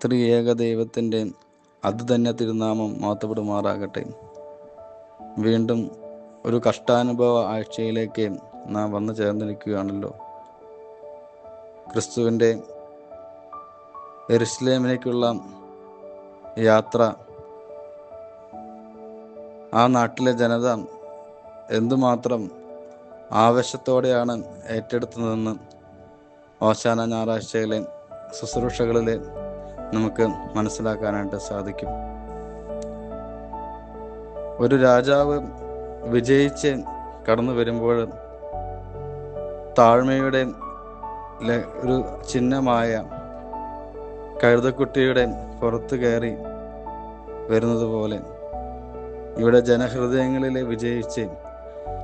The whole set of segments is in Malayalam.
ത്രിയേക ദൈവത്തിന്റെ അത് തന്നെ തിരുനാമം മാത്തപ്പെടുമാറാകട്ടെ വീണ്ടും ഒരു കഷ്ടാനുഭവ ആഴ്ചയിലേക്ക് നാം വന്നു ചേർന്നിരിക്കുകയാണല്ലോ. ക്രിസ്തുവിന്റെ എരുസലേമിലേക്കുള്ള യാത്ര ആ നാട്ടിലെ ജനത എന്തുമാത്രം ആവേശത്തോടെയാണ് ഏറ്റെടുത്തതെന്ന് ഓശാന ഞായറാഴ്ചയിലെ ശുശ്രൂഷകളിൽ നമുക്ക് മനസ്സിലാക്കാനായിട്ട് സാധിക്കും. ഒരു രാജാവ് വിജയിച്ച് കടന്നു വരുമ്പോൾ താഴ്മയുടെ ഒരു ചിഹ്നമായ കഴുതക്കുട്ടിയുടെ പുറത്ത് കയറി വരുന്നത് പോലെ ഇവിടെ ജനഹൃദയങ്ങളിലെ വിജയിച്ച്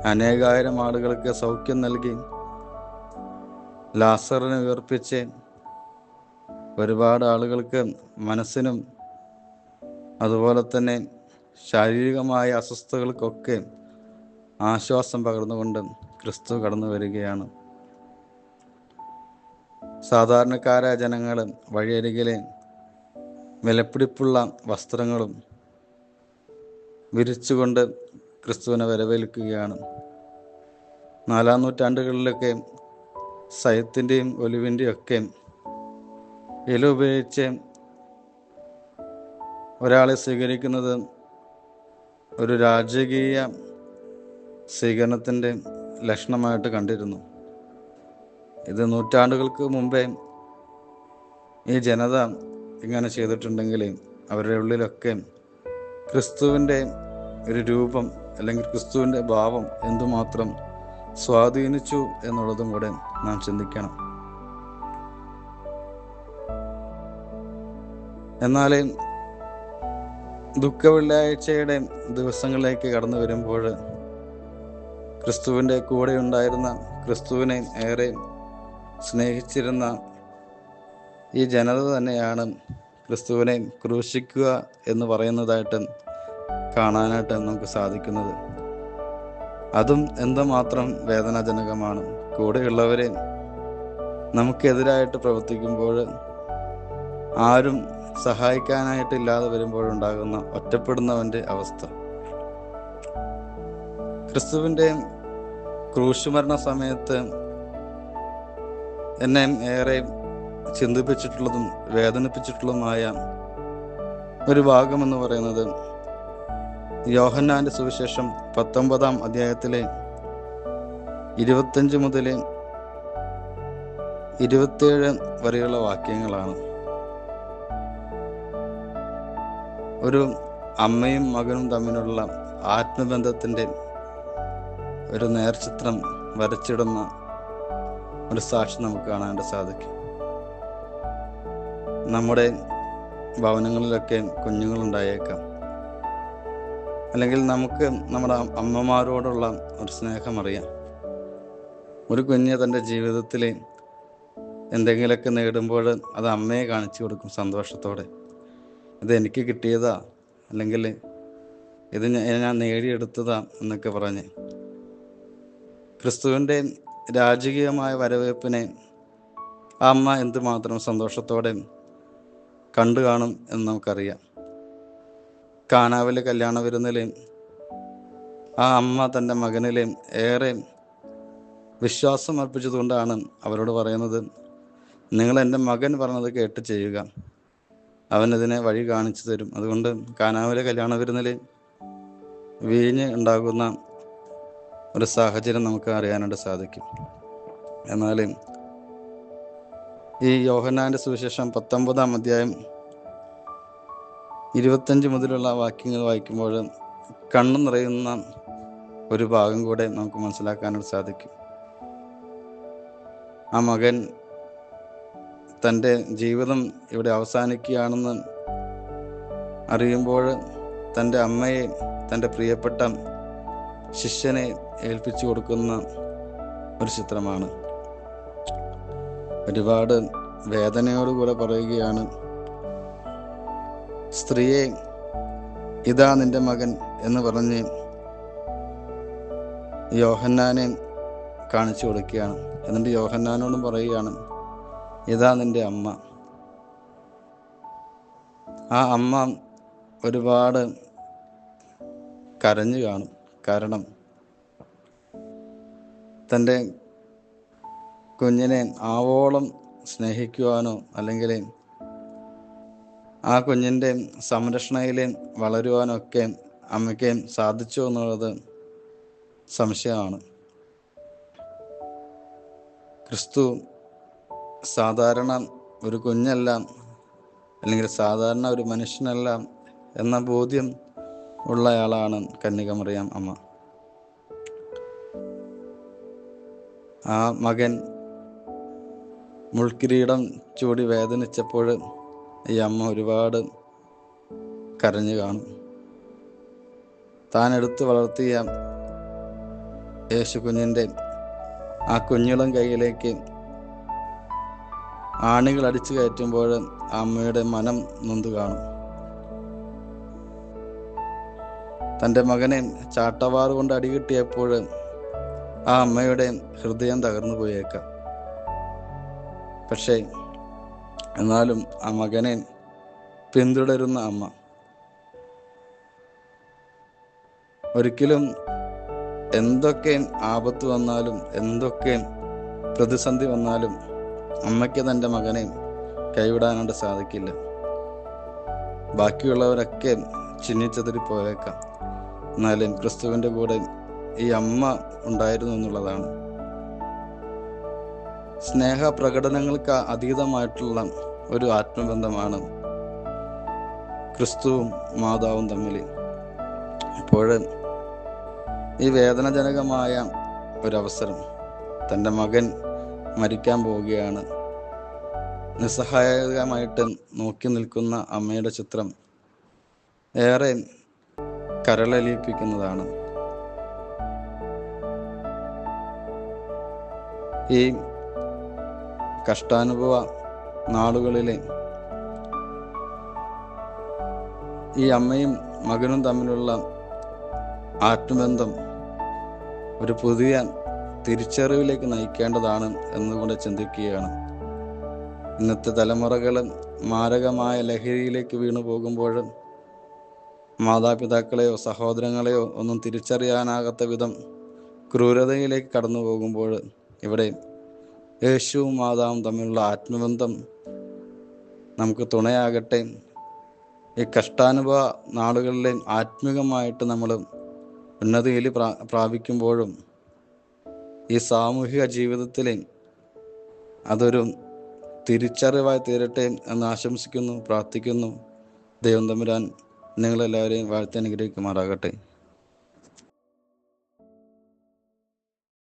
അനേകായിരം ആളുകൾക്ക് സൗഖ്യം നൽകി ലാസറിനെ ഉയർപ്പിച്ച് ഒരുപാട് ആളുകൾക്ക് മനസ്സിനും അതുപോലെ തന്നെ ശാരീരികമായ അസ്വസ്ഥതകൾക്കൊക്കെ ആശ്വാസം പകർന്നുകൊണ്ട് ക്രിസ്തു കടന്നു വരികയാണ്. സാധാരണക്കാരായ ജനങ്ങൾ വഴിയരികിലെ വിലപിടിപ്പുള്ള വസ്ത്രങ്ങളും വിരിച്ചുകൊണ്ട് ക്രിസ്തുവിനെ വരവേൽക്കുകയാണ്. നാലാം നൂറ്റാണ്ടുകളിലൊക്കെ സയത്തിന്റെയും ഒലിവിന്റെയും ഒക്കെ ഇല ഉപയോഗിച്ച് ഒരാളെ സ്വീകരിക്കുന്നത് ഒരു രാജകീയ സ്വീകരണത്തിന്റെ ലക്ഷണമായിട്ട് കണ്ടിരുന്നു. ഇത് നൂറ്റാണ്ടുകൾക്ക് മുമ്പേ ഈ ജനത ഇങ്ങനെ ചെയ്തിട്ടുണ്ടെങ്കിൽ അവരുടെ ഉള്ളിലൊക്കെ ക്രിസ്തുവിന്റെ ഒരു രൂപം അല്ലെങ്കിൽ ക്രിസ്തുവിന്റെ ഭാവം എന്തുമാത്രം സ്വാധീനിച്ചു എന്നുള്ളതും കൂടെ നാം ചിന്തിക്കണം. എന്നാൽ ദുഃഖ വെള്ളിയാഴ്ചയുടെ ദിവസങ്ങളിലേക്ക് കടന്നു വരുമ്പോൾ ക്രിസ്തുവിന്റെ കൂടെ ഉണ്ടായിരുന്ന ക്രിസ്തുവിനെ ഏറെ സ്നേഹിച്ചിരുന്ന ഈ ജനത തന്നെയാണ് ക്രിസ്തുവിനെ ക്രൂശിക്കുക എന്ന് പറയുന്നതായിട്ട് കാണാനായിട്ട് നമുക്ക് സാധിക്കുന്നത്. അതും എന്തുമാത്രം വേദനാജനകമാണ്. കൂടെയുള്ളവരെ നമുക്കെതിരായിട്ട് പ്രവർത്തിക്കുമ്പോൾ ആരും സഹായിക്കാനായിട്ട് ഇല്ലാതെ വരുമ്പോഴുണ്ടാകുന്ന ഒറ്റപ്പെടുന്നവന്റെ അവസ്ഥ. ക്രിസ്തുവിന്റെ ക്രൂശുമരണ സമയത്ത് എന്നെ ഏറെ ചിന്തിപ്പിച്ചിട്ടുള്ളതും വേദനിപ്പിച്ചിട്ടുള്ളതുമായ ഒരു ഭാഗമെന്ന് പറയുന്നത് യോഹന്നാന്റെ സുവിശേഷം പത്തൊമ്പതാം അധ്യായത്തിലെ ഇരുപത്തഞ്ച് മുതൽ ഇരുപത്തിയേഴ് വരെയുള്ള വാക്യങ്ങളാണ്. ഒരു അമ്മയും മകനും തമ്മിലുള്ള ആത്മബന്ധത്തിന്റെ ഒരു നേർചിത്രം വരച്ചിടുന്ന ഒരു സാക്ഷി നമുക്ക് കാണാനായിട്ട് സാധിക്കും. നമ്മുടെ ഭവനങ്ങളിലൊക്കെ കുഞ്ഞുങ്ങളുണ്ടായേക്കാം. അല്ലെങ്കിൽ നമുക്ക് നമ്മുടെ അമ്മമാരോടുള്ള ഒരു സ്നേഹം അറിയാം ഒരു കുഞ്ഞ് തന്റെ ജീവിതത്തിൽ എന്തെങ്കിലുമൊക്കെ നേടുമ്പോൾ അത് അമ്മയെ കാണിച്ചു കൊടുക്കും സന്തോഷത്തോടെ. ഇത് എനിക്ക് കിട്ടിയതാ അല്ലെങ്കിൽ ഇത് ഞാൻ നേടിയെടുത്തതാ എന്നൊക്കെ പറഞ്ഞ് ക്രിസ്തുവിന്റെ രാജകീയമായ വരവേപ്പിനെ ആ അമ്മ എന്തുമാത്രം സന്തോഷത്തോടെ കണ്ടു കാണും എന്ന് നമുക്കറിയാം. കാനാവിലെ കല്യാണ വിരുന്നിൽ ആ അമ്മ തന്റെ മകനിൽ ഏറെ വിശ്വാസം അർപ്പിച്ചതുകൊണ്ടാണ് അവരോട് പറയുന്നത് നിങ്ങൾ എന്റെ മകൻ പറഞ്ഞത് കേട്ട് ചെയ്യുക. അവൻ അതിനെ വഴി കാണിച്ചു തരും. അതുകൊണ്ട് കാനാവിലെ കല്യാണ വിരുന്നിൽ വീഞ്ഞ് ഉണ്ടാകുന്ന ഒരു സാഹചര്യം നമുക്ക് അറിയാനായിട്ട് സാധിക്കും. എന്നാൽ ഈ യോഹന്നാന്റെ സുവിശേഷം പത്തൊമ്പതാം അധ്യായം ഇരുപത്തഞ്ച് മുതലുള്ള വാക്യങ്ങൾ വായിക്കുമ്പോൾ കണ്ണു നിറയുന്ന ഒരു ഭാഗം കൂടെ നമുക്ക് മനസ്സിലാക്കാനായിട്ട് സാധിക്കും. ആ മകൻ തന്റെ ജീവിതം ഇവിടെ അവസാനിക്കുകയാണെന്ന് അറിയുമ്പോൾ തന്റെ അമ്മയെ തന്റെ പ്രിയപ്പെട്ട ശിഷ്യനെ ഏൽപ്പിച്ചു കൊടുക്കുന്ന ഒരു ചിത്രമാണ്. ഒരുപാട് വേദനയോടുകൂടെ പറയുകയാണ് സ്ത്രീയെ ഇതാ നിന്റെ മകൻ എന്ന് പറഞ്ഞ് യോഹന്നാനെ കാണിച്ചു കൊടുക്കുകയാണ്. എന്നിട്ട് യോഹന്നാനോടും പറയുകയാണ് ഇതാ നിന്റെ അമ്മ. ആ അമ്മ ഒരുപാട് കരഞ്ഞു കാണും. കാരണം തന്റെ കുഞ്ഞിനെ ആവോളം സ്നേഹിക്കുവാനോ അല്ലെങ്കിൽ ആ കുഞ്ഞിന്റെ സംരക്ഷണയിൽ വളരുവാനോ ഒക്കെ അമ്മയ്ക്ക് സാധിച്ചു എന്നുള്ളത് സംശയമാണ്. ക്രിസ്തു സാധാരണ ഒരു കുഞ്ഞല്ല അല്ലെങ്കിൽ സാധാരണ ഒരു മനുഷ്യനല്ല എന്ന ബോധ്യം ഉള്ളയാളാണ് കന്യകമറിയാം അമ്മ. ആ മകൻ മുൾക്കിരീടം ചൂടി വേദനിച്ചപ്പോൾ ഈ അമ്മ ഒരുപാട് കരഞ്ഞു കാണും. താൻ എടുത്തു വളർത്തിയ യേശു കുഞ്ഞിന്റെ ആ കുഞ്ഞിളം കൈയിലേക്ക് ആണികൾ അടിച്ചു കയറ്റുമ്പോൾ അമ്മയുടെ മനം നൊന്തു കാണും. തന്റെ മകനെ ചാട്ടവാർ കൊണ്ട് അടികിട്ടിയപ്പോൾ ആ അമ്മയുടെ ഹൃദയം തകർന്നു പോയേക്കാം. പക്ഷേ എന്നാലും ആ മകനെ പിന്തുടരുന്ന അമ്മ ഒരിക്കലും എന്തൊക്കെ ആപത്ത് വന്നാലും എന്തൊക്കെ പ്രതിസന്ധി വന്നാലും അമ്മയ്ക്ക് തന്റെ മകനെ കൈവിടാനായിട്ട് സാധിക്കില്ല. ബാക്കിയുള്ളവരൊക്കെ ചിഹ്നിച്ചതിൽ പോയേക്കാം. എന്നാലും ക്രിസ്തുവിന്റെ കൂടെ ഈ അമ്മ ഉണ്ടായിരുന്നു എന്നുള്ളതാണ്. സ്നേഹ പ്രകടനങ്ങൾക്ക് അതീതമായിട്ടുള്ള ഒരു ആത്മബന്ധമാണ് ക്രിസ്തുവും മാതാവും തമ്മിൽ. ഇപ്പോൾ ഈ വേദനജനകമായ ഒരവസരം തന്റെ മകൻ മരിക്കാൻ പോവുകയാണ്. നിസ്സഹായകമായിട്ട് നോക്കി നിൽക്കുന്ന അമ്മയുടെ ചിത്രം ഏറെ കരളലിയിപ്പിക്കുന്നതാണ്. ഈ കഷ്ടാനുഭവ നാളുകളിലെ ഈ അമ്മയും മകനും തമ്മിലുള്ള ആത്മബന്ധം ഒരു പുതിയ തിരിച്ചറിവിലേക്ക് നയിക്കേണ്ടതാണ് എന്നുകൂടെ ചിന്തിക്കുകയാണ്. ഇന്നത്തെ തലമുറകൾ മാരകമായ ലഹരിയിലേക്ക് വീണു പോകുമ്പോഴും മാതാപിതാക്കളെയോ സഹോദരങ്ങളെയോ ഒന്നും തിരിച്ചറിയാനാകാത്ത വിധം ക്രൂരതയിലേക്ക് കടന്നു പോകുമ്പോൾ ഇവിടെ യേശുവും മാതാവും തമ്മിലുള്ള ആത്മബന്ധം നമുക്ക് തുണയാകട്ടെ. ഈ കഷ്ടാനുഭവ നാളുകളിലെ ആത്മീകമായിട്ട് നമ്മൾ ഉന്നതിയിൽ പ്രാ പ്രാപിക്കുമ്പോഴും ഈ സാമൂഹിക ജീവിതത്തിൽ അതൊരു തിരിച്ചറിവായി തീരട്ടെ എന്ന് ആശംസിക്കുന്നു പ്രാർത്ഥിക്കുന്നു. ദൈവം തമ്പുരാൻ നിങ്ങളെല്ലാവരെയും വാഴ്ത്തി അനുഗ്രഹിക്കുമാറാകട്ടെ.